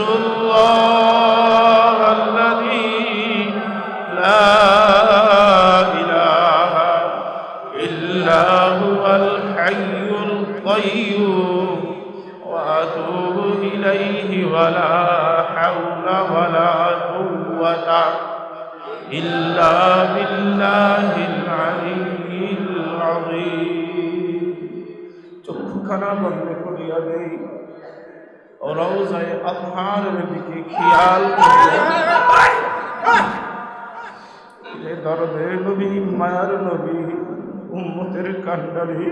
الله الذي لا খেয়াল দরদের নবী, মায়ার নবী, উম্মতের কান্ডারি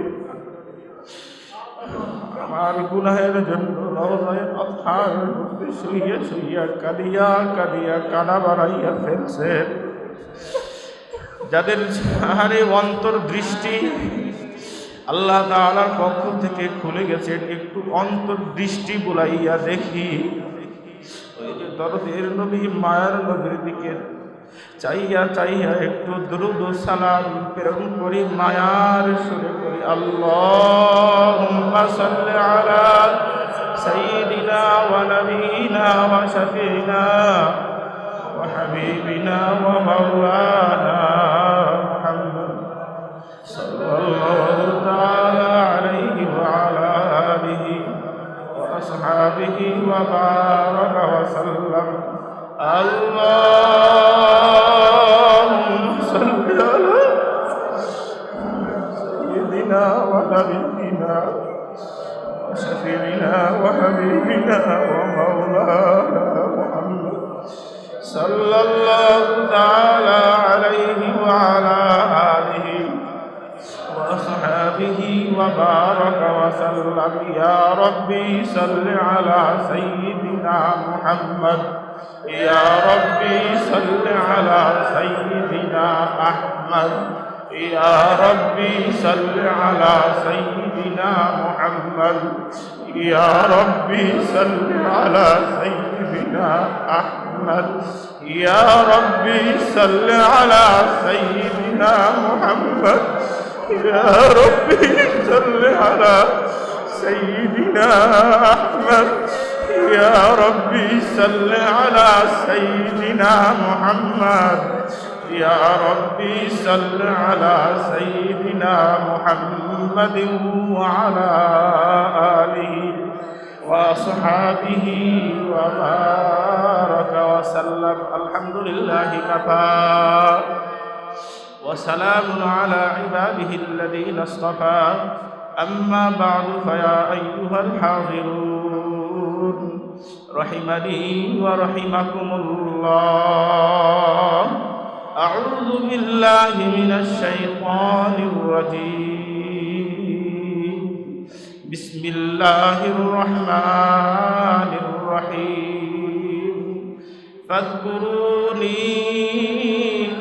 আমার গুনাহের জন্য রওজায় শুইয়া শুইয়া কাঁদিয়া কাঁদিয়া কানা বাড়াইয়া ফেলছে। যাদের হারে অন্তর দৃষ্টি আল্লাহ তাআলার পক্ষ থেকে খুলে গেছে, একটু অন্তর্দৃষ্টি বুলাইয়া দেখি। ওই যে দরদের নবী মায়ার নবীর দিকে চাইয়া চাইয়া একটু দ্রুত সালাম প্রেরণ করি মায়ার সুরে করি আল্লাহুম্মা সাল্লি আলা সাইয়্যিদিনা ওয়া নাবিয়িনা ওয়া শাফিনা ওয়া হাবিবিনা ওয়া মাওলানা মুহাম্মদ صلى الله تعالى وأصحابه وبارك وسلم. اللهم صل على سيدنا ونبينا وشفيعنا وحبيبنا ومولانا محمد صلى الله تعالى عليه وعلى آله وأصحابه وبارك وسلم. يا ربي صل على سيدنا محمد. يا ربي صل على سيدنا أحمد. يا ربي صل على سيدنا محمد. يا ربي صل على سيدنا أحمد. يا ربي صل على سيدنا محمد. يا ربي صل على سيدنا أحمد. يا ربي صل على سيدنا محمد. يا ربي صل على سيدنا محمد وعلى آله وأصحابه وبارك وسلم. الحمد لله كفى. وسلام على عباده الذين اصطفى. أما بعد فيا أيها الحاضرون رحمني ورحمكم الله. أعوذ بالله من الشيطان الرجيم. بسم الله الرحمن الرحيم. فاذكروني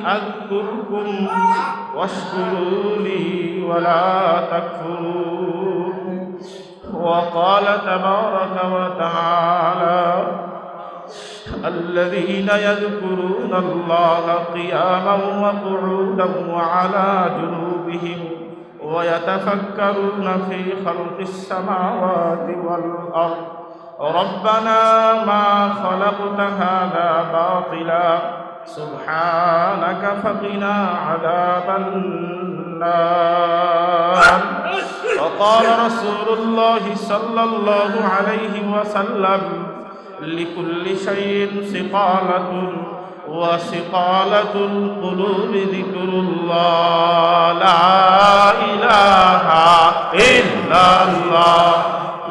أذكركم واشكروا لي ولا تكفرون. وقال تبارك وتعالى الذين يذكرون الله قياما وقعودا وعلى جنوبهم ويتفكرون في خلق السماوات والأرض. ربنا ما خلقت هذا باطلا سبحانك فقنا عذاب النار وقال رسول الله صلى الله عليه وسلم لكل شيء سقالة وسقالة القلوب ذكر الله لا إله إلا الله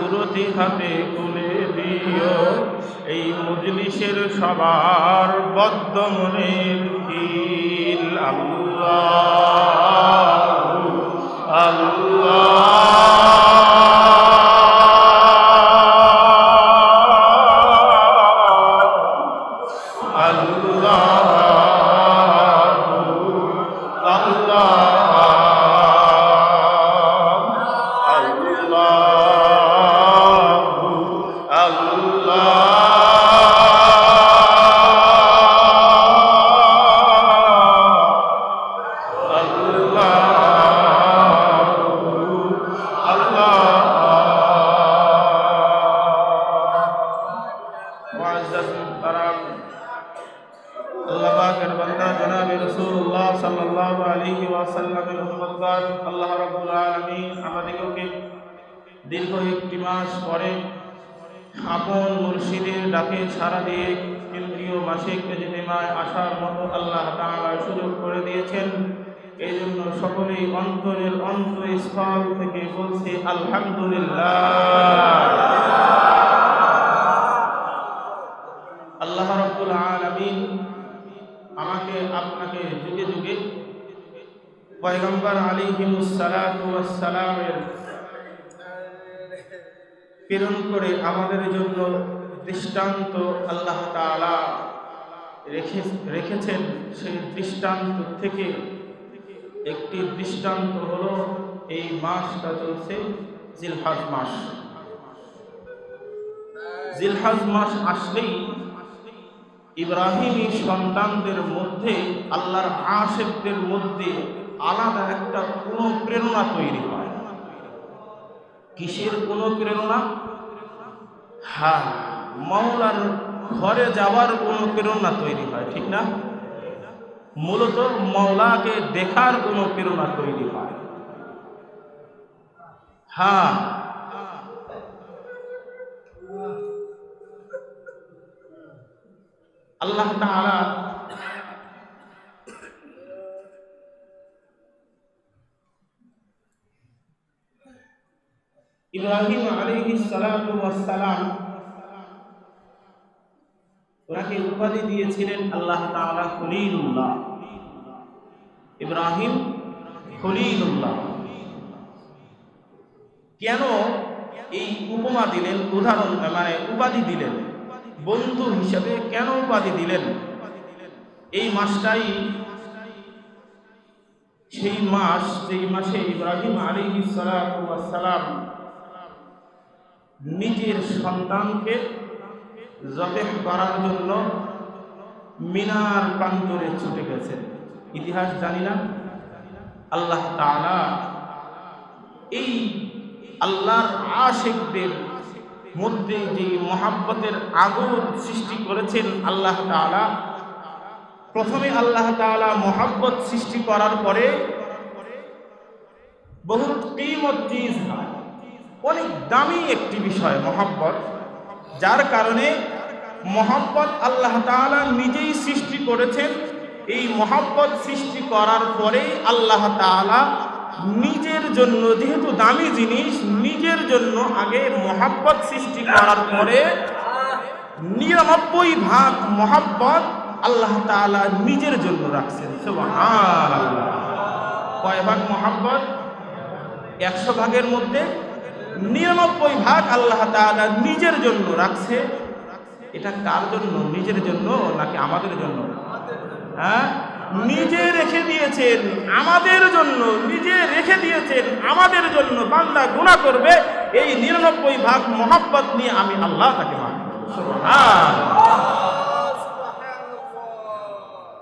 কুদরতি হাতে তুলে দিও। এই মজলিসের সবার বদ্ধ মনে খিল আল্লাহ। আল্লাহ। সাল্লাল্লাহু আলাইহি ওয়াসাল্লামের উম্মতগণ আল্লাহ রাব্বুল আলামিন আমাদেরকে দীর্ঘ একটি মাস পরে আপন মুর্শিদের ডাকে সাড়া দিয়ে কেন্দ্রীয় মাসিক ইজতেমায় আসার মতো আল্লাহ তাআলা সুযোগ করে দিয়েছেন। এই জন্য সকলেই অন্তরের অন্তঃস্থল থেকে বলছে, আলহামদুলিল্লাহ। আল্লাহ রব্বুল আলামিন আমাকে আপনাকে যুগে যুগে পয়গম্বর আলাইহিমুস সালাতু ওয়াস সালামের প্রেরণ করে আমাদের জন্য দৃষ্টান্ত আল্লাহ তালা রেখে, রেখেছেন। সেই দৃষ্টান্ত থেকে একটি দৃষ্টান্ত হলো এই মাসটা চলছে জিলহাজ মাস। জিলহাজ মাস আসলেই ইব্রাহিমী সন্তানদের মধ্যে, আল্লাহর আশেকদের মধ্যে আলাদা একটা কোনো প্রেরণা তৈরি হয়। কিসের কোনো প্রেরণা? হ্যাঁ মাওলার ঘরে যাওয়ার কোনো প্রেরণা তৈরি হয়, ঠিক না? মূলত মৌলাকে দেখার কোনো প্রেরণা তৈরি হয়। হ্যাঁ আল্লাহ তাআলা ইব্রাহিম আলাইহিস সালাম ওনাকে উপাধি দিয়েছিলেন আল্লাহ তাআলা খলিলুল্লাহ। ইব্রাহিম খলিলুল্লাহ। কেন এই উপমা দিলেন? উদাহরণ মানে উপাধি দিলেন। বন্ধু হিসাবে কেন উপাধি দিলেন? এই মাসটাই, সেই মাস, যেই মাসে ইব্রাহিম আলী সালাম নিজের সন্তানকে জবেহ করার জন্য মিনার প্রান্তরে ছুটে গেছেন। ইতিহাস জানি না। আল্লাহ তাআলা এই আল্লাহর আশেকদের মধ্যে যে মহাব্বতের আগুন সৃষ্টি করেছেন আল্লাহ তাআলা, প্রথমে আল্লাহ তাআলা মহাব্বত সৃষ্টি করার পরে বহুত কিমত চিজ হয়? অনেক দামি একটি বিষয়, মহাব্বত, যার কারণে মহাব্বত আল্লাহ তাআলা নিজেই সৃষ্টি করেছেন। এই মহাব্বত সৃষ্টি করার পরেই আল্লাহ তাআলা নিজের জন্য, যেহেতু দামি জিনিস, নিজের জন্য আগে মহাব্বত সৃষ্টি করার পরে নিরানব্বই ভাগ মহাব্বত আল্লাহ তাআলা নিজের জন্য রাখছেন। কয় ভাগ মহাব্বত? একশো ভাগের মধ্যে নিরানব্বই ভাগ আল্লাহ তাআলা নিজের জন্য রাখছে। এটা কার জন্য? নিজের জন্য নাকি আমাদের জন্য? হ্যাঁ? নিজে রেখে দিয়েছেন আমাদের জন্য, নিজে রেখে দিয়েছেন আমাদের জন্য। বান্দা গুণা করবে, এই নিরানব্বই ভাগ মহাব্বত নিয়ে আমি আল্লাহ তাকে।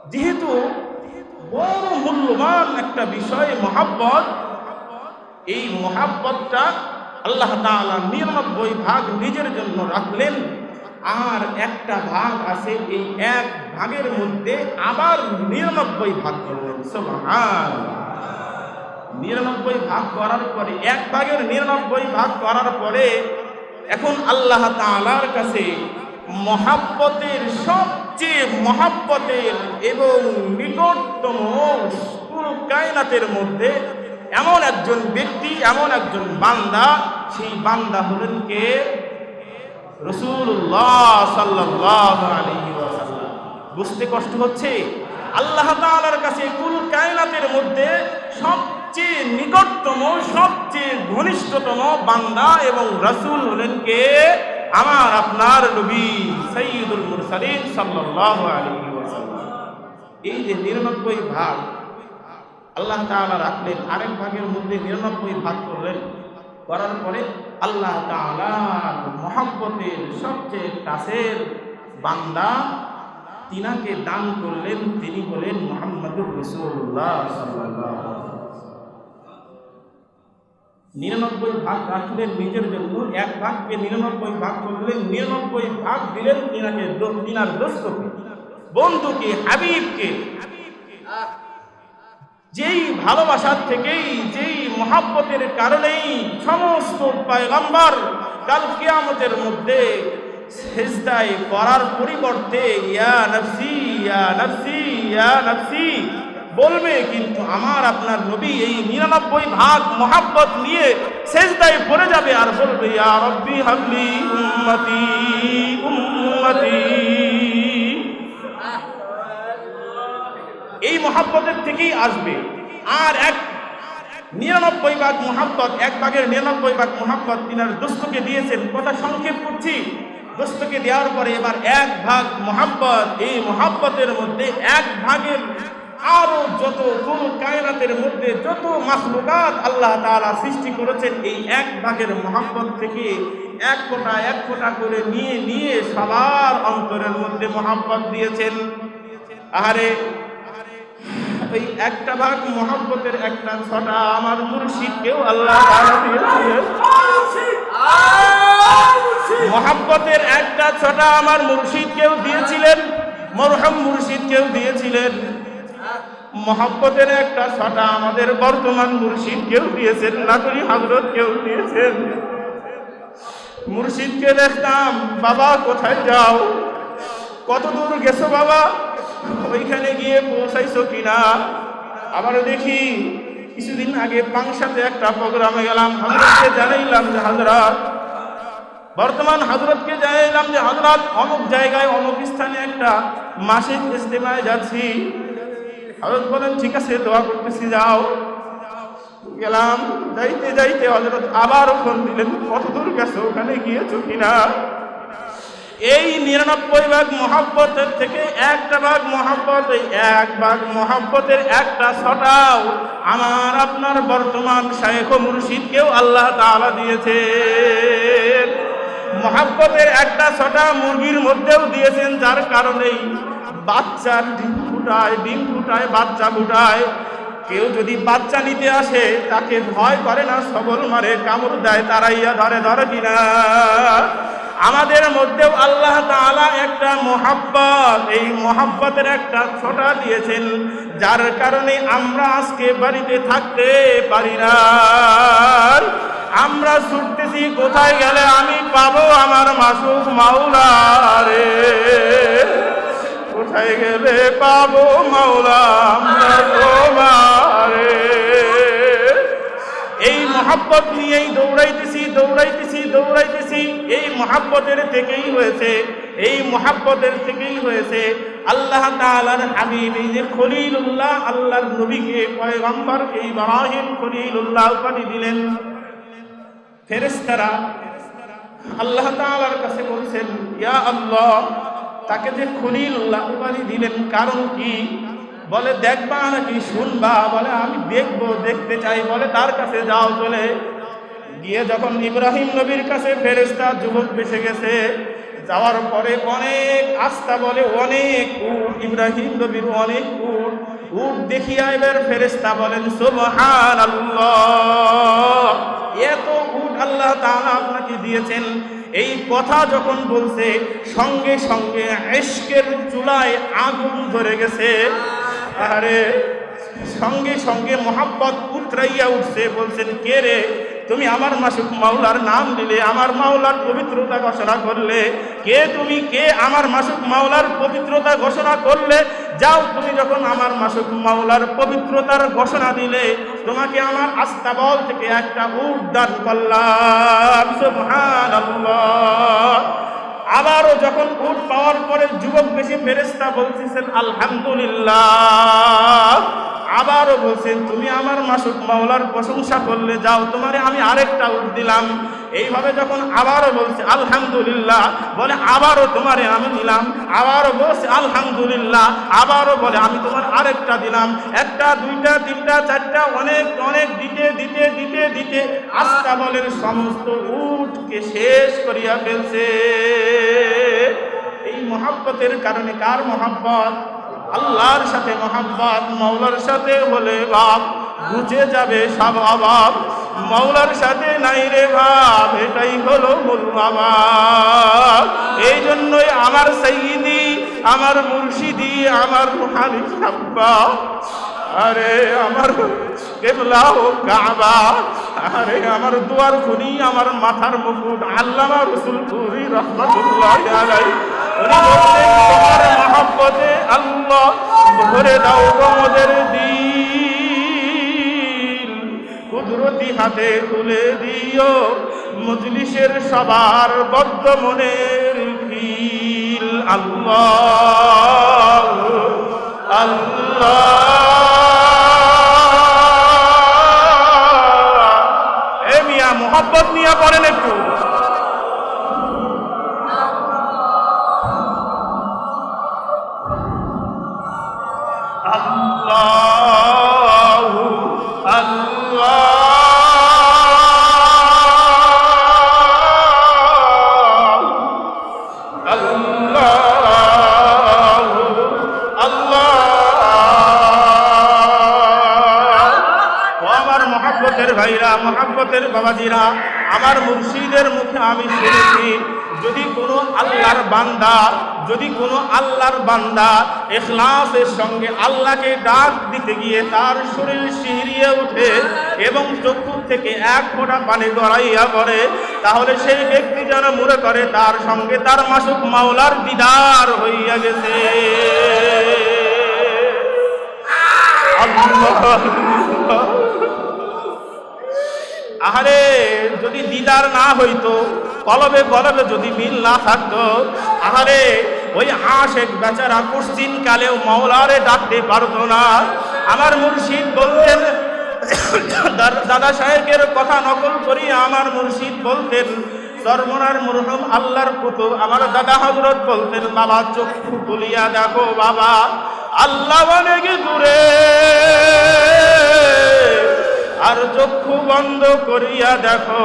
যেহেতু বড় মূল্যবান একটা বিষয় মহাব্বত, এই মহাব্বতটা আল্লাহ তাআলা নিরানব্বই ভাগ নিজের জন্য রাখলেন আর একটা ভাগ আছে এই এক ভাগের মধ্যে আবার নিরানব্বই ভাগ করলেন। নিরানব্বই ভাগ করার পরে, এক ভাগের নিরানব্বই ভাগ করার পরে এখন আল্লাহ তাআলার কাছে মহাব্বতের সবচেয়ে মহাব্বতের এবং নিকটতম কায়নাতের মধ্যে এমন একজন ব্যক্তি, এমন একজন বান্দা, সেই বান্দা হলেন কে? রসুল্লাহ ওয়াসাল্লাম। বুঝতে কষ্ট হচ্ছে? আল্লাহ তাআলার কাছে কুল কায়নাতের মধ্যে সবচেয়ে নিকটতম, সবচেয়ে ঘনিষ্ঠতম বান্দা এবং রসুল হলেন কে? আমার আপনার নবী সাইয়্যিদুল মুরসালিন সাল্লাল্লাহু আলাইহি ওয়াসাল্লাম। এই যে নিরানব্বই ভাগ আল্লাহ তাআলা রাখলেন আরেক ভাগের মধ্যে নিরানব্বই ভাগ করলেন। করার পরে আল্লাহ তাআলার মহাব্বতের সবচেয়ে কাছের বান্দা তিনাকে দান করলেন, তিনি হলেন মোহাম্মদুর রসুল্লাহ নিরানব্বই ভাগ রাখলেন নিজের জন্য, এক ভাগকে নিরানব্বই ভাগ করলেন, নিরানব্বই ভাগ দিলেন তিনাকে তিনার দোস্তকে, বন্ধুকে হাবিবকে হাবিবকে। যেই ভালোবাসার থেকেই, যেই মহাব্বতের কারণেই সমস্ত পয়গম্বর কাল কিয়ামতের মধ্যে সেজদায় করার পরিবর্তে, ইয়া নফসি ইয়া নফসি ইয়া নফসি, বলবে কিন্তু আমার আপনার নবী এই নিরানব্বই ভাগ মহাব্বত নিয়ে সেজদায় পড়ে যাবে আর বলবে, ইয়া রব্বি হাবলি উম্মতি উম্মতি। এই মহাব্বতের থেকেই আসবে। আর এক নিরানব্বই ভাগ মহাব্বত, এক ভাগের নিরানব্বই ভাগ মহাব্বত তিনার দোস্তকে দিয়েছেন। কথা সংক্ষেপ করছি। দোস্তকে দেওয়ার পরে এবার এক ভাগ মহাব্বত, এই মহাব্বতের মধ্যে এক ভাগের আরও যত কোন কায়নাতের মধ্যে যত মাখলুকাত আল্লাহ তারা সৃষ্টি করেছেন, এই এক ভাগের মহাব্বত থেকে এক ফোঁটা এক ফোঁটা করে নিয়ে নিয়ে সবার অন্তরের মধ্যে মহাব্বত দিয়েছেন। আহারে ওই একটা ভাগ মোহাম্মতের একটা ছটা আমার মুর্শিদকেও আল্লাহ দিয়েছিলেন। মোহাম্মতের একটা ছটা আমার মুর্শিদকেও দিয়েছিলেন, মরহম মুর্শিদকেও দিয়েছিলেন। মোহাম্মতের একটা ছটা আমাদের বর্তমান মুর্শিদকেও দিয়েছেন নাগরী হজরতকেও দিয়েছেন। মুর্শিদকে দেখতাম, বাবা, কোথায় যাও? কত দূর গেছো বাবা? ওইখানে গিয়ে পৌঁছাইছো কিনা? আবার দেখি কিছুদিন আগে পাংশাতে একটা প্রোগ্রামে গেলাম হজরতকে জানাইলাম যে হজরত বর্তমান হজরতকে জানাইলাম যে হজরত অমুক জায়গায়, অমুক স্থানে একটা মাসিক ইস্তেমায় যাচ্ছি। হজরত বলেন, ঠিক আছে, দোয়া করতেছি, যাও। গেলাম, যাইতে যাইতে হজরত আবার ফোন দিলেন কত দূর গেছো? ওখানে গিয়েছো কিনা? এই নিরানব্বই ভাগ মহাব্বতের থেকে একটা ভাগ মহাব্বত, এই এক ভাগ মহাব্বতের একটা ছটাও আমার, আপনার বর্তমান শায়েখ ও মুর্শিদকেও আল্লাহ তাআলা দিয়েছে মহাব্বতের একটা ছটা মুরগির মধ্যেও দিয়েছেন, যার কারণেই বাচ্চার ডিম ফুটায় ডিম ফুটায়, বাচ্চা ফুটায়। কেউ যদি বাচ্চা নিতে আসে, তাকে ভয় করে না, সবল মারে, কামড় দেয়, তারাইয়া ধরে ধরে কিনা। আমাদের মধ্যেও আল্লাহ তাআলা একটা মোহাব্বত, এই মোহাব্বতের একটা ছোটা দিয়েছেন, যার কারণে আমরা আজকে বাড়িতে থাকতে পারি না। আমরা ছুটতেছি, কোথায় গেলে আমি পাবো আমার মাসুক মাওলা রে? কোথায় গেলে পাবো মাওলা আমরা তোমারে মহাব্বত নিয়েই দৌড়াইতেছি দৌড়াইতেছি দৌড়াইতেছি, এই মহাব্বতের থেকেই হয়েছে, এই মহাব্বতের থেকেই হয়েছে। আল্লাহ তাআলার হাবিব, এই যে খলিলুল্লাহ, আল্লাহর নবীকে পয়গম্বরকে ইব্রাহিম খলিলুল্লাহ উপাধি দিলেন। ফেরেশতারা আল্লাহ তাআলার কাছে বলছেন, ইয়া আল্লাহ, তাকে যে খলিলুল্লাহ উপাধি দিলেন, কারণ কি? বলে, দেখবা নাকি, শুনবা? বলে, আমি দেখব, দেখতে চাই। বলে, তার কাছে যাও, চলে গিয়ে যখন ইব্রাহিম নবীর কাছে ফেরেস্তা যুবক বেসে গেছে, যাওয়ার পরে অনেক আস্থা বলে, অনেক উট, ইব্রাহিম নবীর অনেক উট উট দেখিয়া এবার ফেরেস্তা বলেন সুবহান এত উট আল্লাহ তাআলা আপনাকে দিয়েছেন। এই কথা যখন বলছে, সঙ্গে সঙ্গে এশকের চুলায় আগুন ধরে গেছে। আরে, সঙ্গে সঙ্গে মোহাব্বত উতরাইয়া উঠছে, বলছেন, কে রে? তুমি আমার মাসুক মাওলার নাম দিলে, আমার মাওলার পবিত্রতা ঘোষণা করলে, কে তুমি, কে আমার মাসুক মাওলার পবিত্রতা ঘোষণা করলে, যাও তুমি যখন আমার মাসুক মাওলার পবিত্রতার ঘোষণা দিলে, তোমাকে আমার আস্তাবল থেকে একটা উট দান করলাম। আবারও যখন উট পাওয়ার পরে যুবক বেশি ফেরেস্তা বলতেছেন, আলহামদুলিল্লাহ। আবারও বলছেন তুমি আমার মাসুক মাওলার প্রশংসা করলে যাও, তোমারে আমি আরেকটা উঠ দিলাম। এইভাবে যখন আবারও বলছে, আলহামদুলিল্লাহ, বলে, আবারও তোমারে আমি দিলাম আবারও বলছে, আলহামদুলিল্লাহ, আবারও বলে, আমি তোমার আরেকটা দিলাম। একটা, দুইটা, তিনটা, চারটা, অনেক অনেক, দিতে দিতে দিতে দিতে আস্তা বলের সমস্ত উঠকে শেষ করিয়া ফেলছে। এই মহাব্বতের কারণে কার মহাব্বত? আল্লাহর সাথে মহাব্বত মৌলার সাথে হলে বাপ বুঝে যাবে সব অভাব। মৌলার সাথে নাই রে ভাব, এটাই হলো মূল বাবা এই জন্যই আমার সঈদি আমার মুর্শিদি, আমার রুহানি সাব্বা। আরে আমার কেবলা ও কাবা। আরে আমার দুয়ার খুনি, আমার মাথার মুকুট, আল্লামা রসুল পুরি রহমতুল্লাহ আলাই উনি আল্লাহ কুদরতি হাতে তুলে দিও মজলিসের সবার বদ্ধ মনের ফিল। আল্লাহ আল্লাহ। এ মিয়া মোহাব্বত নিয়ে পড়েন একটু। আল্লাহ আল্লাহ। ভাইরা মহাব্বতের বাবাজিরা আমার মুর্শিদের মুখে আমি শুনেছি যদি কোনো আল্লাহর বান্দা যদি কোনো আল্লাহর বান্দা এখলাসের সঙ্গে আল্লাহকে ডাক দিতে গিয়ে তার শরীর শিহরিয়ে ওঠে এবং চক্ষু থেকে এক ফোঁটা পানি গড়াইয়া পড়ে, তাহলে সেই ব্যক্তি যেন মনে করে তার সঙ্গে তার মাসুক মাওলার দিদার হইয়া গেছে। আহারে, যদি দিদার না হইতো, কলবে কলবে যদি মিল না থাকতো, আহারে ওই আশেক বেচারা কুশ্চিন কালেও মাওলারে ডাকতে পারতো না। আমার মুর্শিদ বলতেন দাদা সাহেবের কথা নকল করি আমার মুর্শিদ বলতেন, সর্বনার মুরহম আল্লাহর কুতুব আমার দাদা হজরত বলতেন, বাবা, চক্ষু তুলিয়া দেখো বাবা, আল্লাহ অনেক দূরে? আর চক্ষু বন্ধ করিয়া দেখো,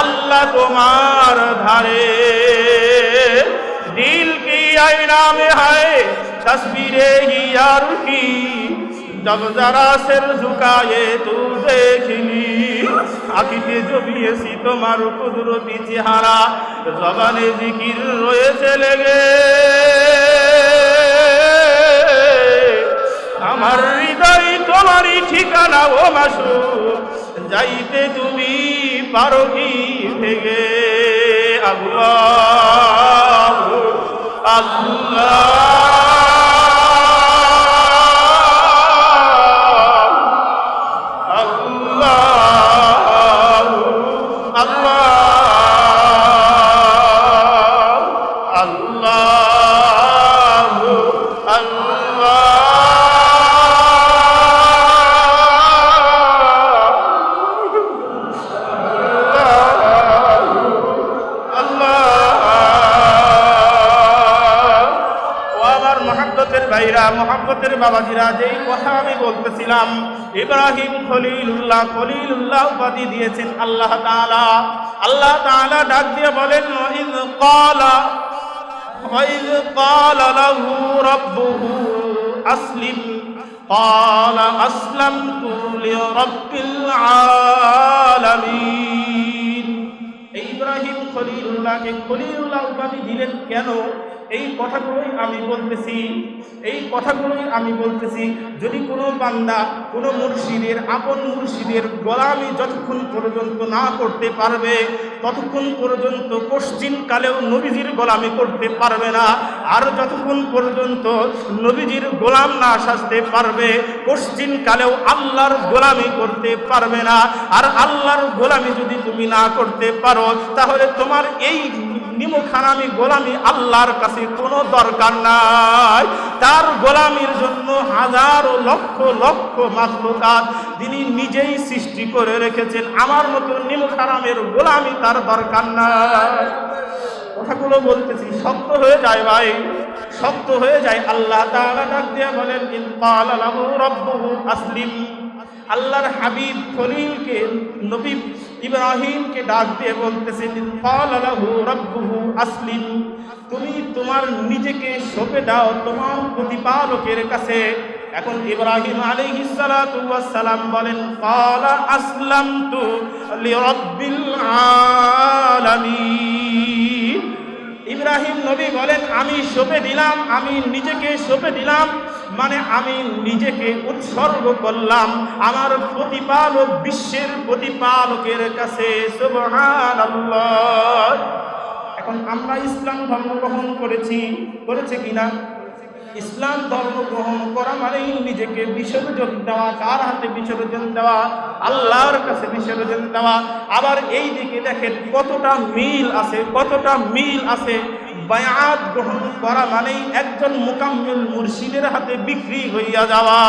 আল্লাহ তোমার ধারে। দিল কি আইনা মে হায় তসবীরে হি यार की जब जरा सिर झुकाए तू देखली আখিতে জবিয়েছি তোমার কুদরতি চেহারা জবানে জিকির রয়েছে লেগে আমার হৃদয় তোমারই ঠিকানা ও মাসু যাইতে তুমি পারো কি ভেগে আল্লাহ আল্লাহ আল্লাহ। মোহাম্মতের বাবাজিরা যেই কথা আমি বলতেছিলাম ইব্রাহিম খলিলুল্লাহ খলিলুল্লাহ উপাধি দিয়েছেন আল্লাহ তাআলা আল্লাহ তাআলা ডাক দিয়ে বলেন ইয ক্বালা وإذ قال له ربه أسلم قال أسلمت لرب العالمين এই ইব্রাহিম খলিলুল্লাহকে খলিলুল্লাহ উপাধি দিলেন কেন এই কথাগুলোই আমি বলতেছি, এই কথাগুলোই আমি বলতেছি। যদি কোনো বান্দা, কোনো মুর্শিদের, আপন মুর্শিদের গোলামি যতক্ষণ পর্যন্ত না করতে পারবে, ততক্ষণ পর্যন্ত পশ্চিম কালেও নবীজির গোলামি করতে পারবে না। আর যতক্ষণ পর্যন্ত নবীজির গোলাম না সাজতে পারবে পশ্চিম কালেও আল্লাহর গোলামি করতে পারবে না। আর আল্লাহর গোলামি যদি তুমি না করতে পারো, তাহলে তোমার এই নিমখানামি গোলামি আল্লাহর কাছে কোনো দরকার নাই। তার গোলামির জন্য হাজারো লক্ষ লক্ষ মাখলুকাত তিনি নিজেই সৃষ্টি করে রেখেছেন। আমার মতো নিমখানামের গোলামি তার দরকার নাই। কথাগুলো বলতেছি, শক্ত হয়ে যায় ভাই, শক্ত হয়ে যায়। আল্লাহ তাআলা ডাক দিয়ে বলেন, ইন ক্বালা লাহু আসলিম। আল্লাহর হাবিব খলিলকে নবী ইব্রাহিমকে ডাক দিয়ে বলতেছেন আসলিম, তুমি তোমার নিজেকে সঁপে দাও তোমার প্রতিপালকের কাছে। এখন ইব্রাহিম সালাম বলেন আসলামতু লিরাব্বিল আলামিন। ইব্রাহিম নবী বলেন, আমি সঁপে দিলাম, আমি নিজেকে সঁপে দিলাম মানে আমি নিজেকে উৎসর্গ করলাম আমার প্রতিপালক বিশ্বের প্রতিপালকের কাছে এখন আমরা ইসলাম ধর্ম গ্রহণ করেছি, করেছে কিনা? ইসলাম ধর্ম গ্রহণ করা মানেই নিজেকে বিসর্জন দেওয়া, কার হাতে বিসর্জন দেওয়া? আল্লাহর কাছে বিসর্জন দেওয়া। আবার এই দিকে দেখেন কতটা মিল আছে, কতটা মিল আছে। বায়াত গ্রহণ করা মানেই একজন মোকাম্মিল মুর্শিদের হাতে বিক্রি হইয়া যাওয়া।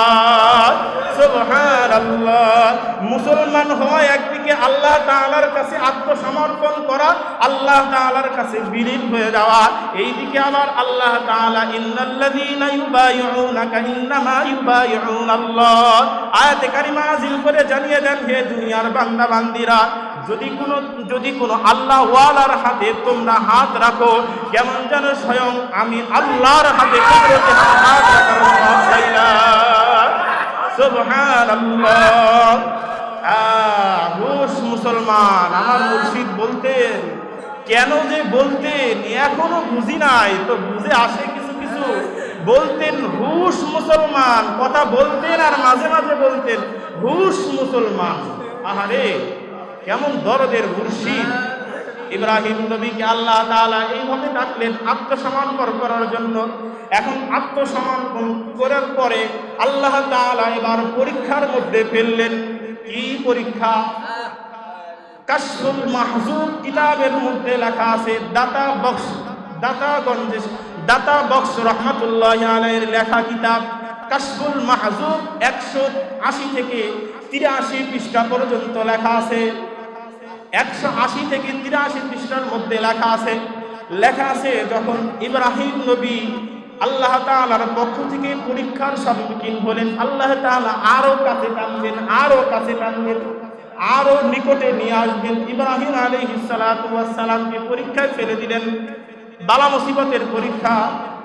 সুবহানাল্লাহ। মুসলমান হওয়া একদিকে আল্লাহ তাআলার কাছে আত্মসমর্পণ করা, আল্লাহ তাআলার কাছে বিলীন হয়ে যাওয়া। এইদিকে আবার আল্লাহ তাআলা ইন্নাল্লাযীনা ইউবাইউনাকা ইন্নামা ইউবাইউনাল্লাহ আয়াতে কারিমা নাযিল করে জানিয়ে দেন, হে দুনিয়ার বান্দা বান্দিরা যদি কোনো যদি কোনো আল্লাহ ওয়ালার হাতে তোমরা হাত রাখো, কেমন যেন স্বয়ং আমি আল্লাহর হাতে হাত মুসলমান, আমার মুর্শিদ বলতেন, কেন যে বলতেন, এখনও বুঝি নাই। তো বুঝে আসে কিছু কিছু। বলতেন, হুশ মুসলমান। কথা বলতেন আর মাঝে মাঝে বলতেন, হুশ মুসলমান। আহারে কেমন দরদের মুর্শিদ? ইব্রাহিম নবীকে আল্লাহ তাআলা এইভাবে ডাকলেন আত্মসমর্পণ করার জন্য। এখন আত্মসমর্পণ করার পরে আল্লাহ তাআলা এবার পরীক্ষার মধ্যে ফেললেন। কি পরীক্ষা? কাশফুল মাহজুব কিতাবের মধ্যে লেখা আছে, দাতা বক্স দাতাগঞ্জে দাতা বক্স রহমাতুল্লাহ আলাইয়ের লেখা কিতাব। কাশফুল মাহজুব একশো আশি থেকে তিরাশি পৃষ্ঠা পর্যন্ত লেখা আছে। একশো আশি থেকে তিরাশি পৃষ্ঠার মধ্যে লেখা আছে লেখা আছে যখন ইব্রাহিম নবী আল্লাহ তাআলার পক্ষ থেকে পরীক্ষার সম্মুখীন হলেন, আল্লাহ তাআলা আরও কাছে টানবেন, আরও কাছে টানবেন, আরও নিকটে নিয়ে আসবেন। ইব্রাহিম আলী সালামকে পরীক্ষায় ফেলে দিলেন। বালা মুসিবতের পরীক্ষা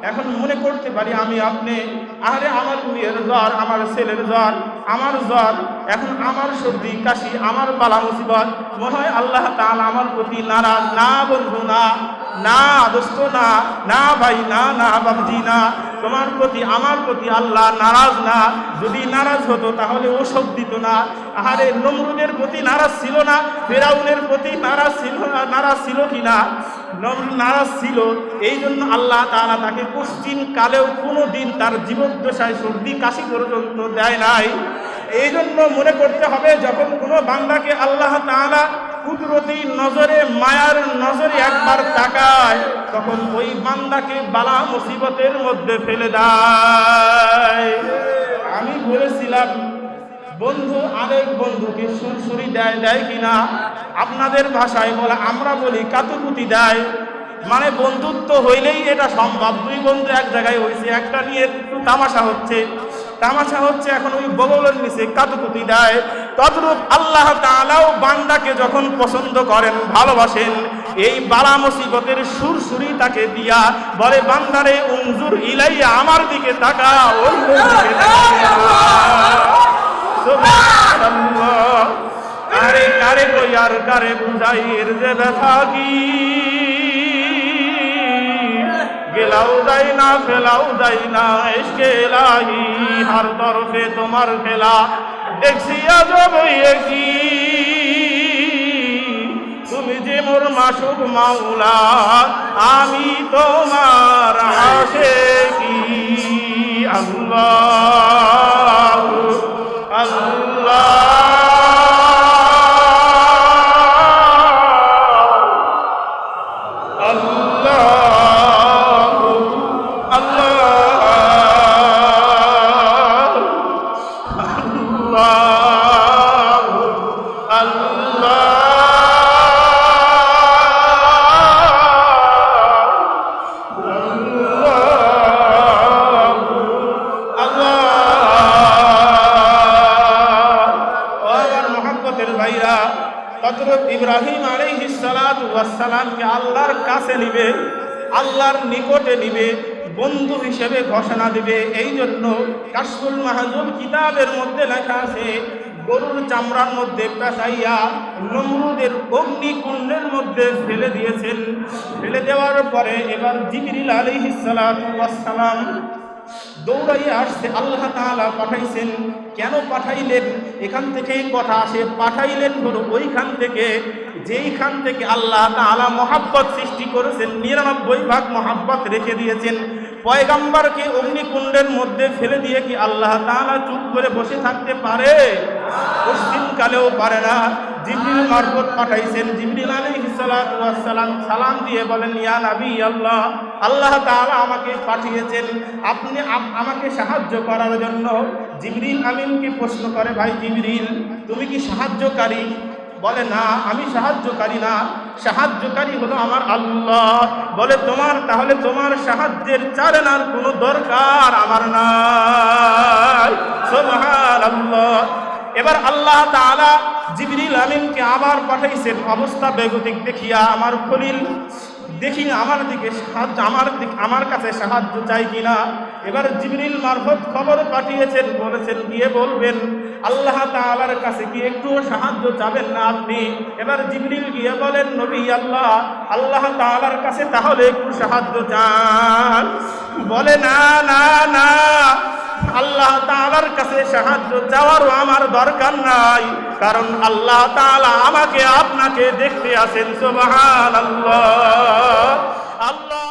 এখন মনে করতে পারি আমি আপনি, আরে আমার মেয়ের জ্বর, আমার ছেলের জ্বর, আমার জ্বর, এখন আমার সর্দি, কাশি, আমার পালা মুসিবত। মনে হয় আল্লাহ তাল আমার প্রতি নারাজ। না বন্ধু, না। না দোস্ত, না না ভাই, না না বাবজি না। তোমার প্রতি, আমার প্রতি আল্লাহ নারাজ না। যদি নারাজ হতো, তাহলে ও সব দিত না। আহারে, নমরুদের প্রতি নারাজ ছিল না, ফেরাউনের প্রতি নারাজ ছিল না, নারাজ ছিল কি না? নারাজ ছিল। এই জন্য আল্লাহ তাআলা তাকে পশ্চিম কালেও কোনো দিন তার জীবদ্দশায় সর্দি কাশি পর্যন্ত দেয় নাই। এই জন্য মনে করতে হবে, যখন কোনো বান্দাকে আল্লাহ তাআলা কুদরতি নজরে, মায়ার নজরে একবার তাকায়, তখন ওই বান্দাকে বালা মুসিবতের মধ্যে ফেলে দেয়। আমি বলেছিলাম, বন্ধু, আরেক বন্ধুকে সুরসুরি দেয় দেয় কিনা? আপনাদের ভাষায় বলে, আমরা বলি কাতুকুতি দেয়। মানে বন্ধুত্ব হইলেই এটা সম্ভব। দুই বন্ধু এক জায়গায় হয়েছে একটা নিয়ে তামাশা হচ্ছে। তামাশা হচ্ছে এখন ওই বগলের নিচে কাতুকুতি দেয়। তদ্রূপ আল্লাহ তাআলাও বান্দাকে যখন পছন্দ করেন, ভালোবাসেন, এই বালা মুসিবতের সুরসুরি তাকে দিয়া বলে, বান্দারে, উনজুর ইলাইয়া, আমার দিকে তাকা ওই কারে কই আর কারে বুঝাই এর যে ব্যথা কি? গেলাও যাই না, ফেলাও যাই না, এসকে লাহি হার তরফে তোমার খেলা দেখছি আজ কি তুমি যে মোর মাসুক মাওলা, আমি তোমার আসে কি আল্লাহ আল্লাহ। নিবে, আল্লাহর নিকটে নিবে, বন্ধু হিসেবে ঘোষণা দিবে। এই জন্য কাশফুল মাহাজুল কিতাবের মধ্যে লেখা আছে, গরুর চামড়ার মধ্যে পেঁচাইয়া নমরুদের অগ্নিকুণ্ডের মধ্যে ফেলে দিয়েছেন। ফেলে দেওয়ার পরে এবার জিবরিল ওয়াস সালাম দৌড়াইয়ে আসছে, আল্লাহ তাআলা পাঠাইছেন, কেন পাঠাইলেন? এখান থেকেই কথা আসে, পাঠাইলেন ওইখান থেকে যেইখান থেকে আল্লাহ তাআলা মহাব্বত সৃষ্টি করেছেন, নিরানব্বই ভাগ মহাব্বত রেখে দিয়েছেন। পয়গাম্বারকে অগ্নিকুণ্ডের মধ্যে ফেলে দিয়ে কি আল্লাহ তাআলা চুপ করে বসে থাকতে পারে? পশ্চিমকালেও পারে না। জিবরিল মারফত পাঠাইছেন। জিবরিল আলাইহিস সালাতু ওয়াস সালাম সালাম দিয়ে বলেন, ইয়া নবী আল্লাহ আল্লাহ তাআলা আমাকে পাঠিয়েছেন। আপনি আমাকে সাহায্য করার জন্য। জিবরিল আমিনকে প্রশ্ন করে, ভাই জিবরিল, তুমি কি সাহায্যকারী? বলে, না, আমি সাহায্যকারী না। সাহায্যকারী হলো আমার আল্লাহ। বলে, তোমার, তাহলে তোমার সাহায্যের চালনার কোনো দরকার আমার নাই। সুবহানাল্লাহ। এবার আল্লাহ তাআলা জিবরিল আমিনকে আবার পাঠাইছেন অবস্থা বেগতিক দেখিয়া, আমার খলিল, দেখি আমার দিকে সাহায্য, আমার দিক, আমার কাছে সাহায্য চাই কিনা? এবার জিবরিল মারফত খবর পাঠিয়েছেন, বলেছেন, গিয়ে বলবেন। আল্লাহ তালার কাছে কি একটু সাহায্য চাবেন না আপনি? এবার জিবরিল গিয়ে বলেন, নবী আল্লাহ আল্লাহ তালার কাছে তাহলে একটু সাহায্য চান। বলে, না না না, আল্লাহ তালার কাছে সাহায্য চাওয়ারও আমার দরকার নাই। কারণ আল্লাহ তাআলা আমাকে আপনাকে দেখতে আসেন সুবহানাল্লাহ। আল্লাহ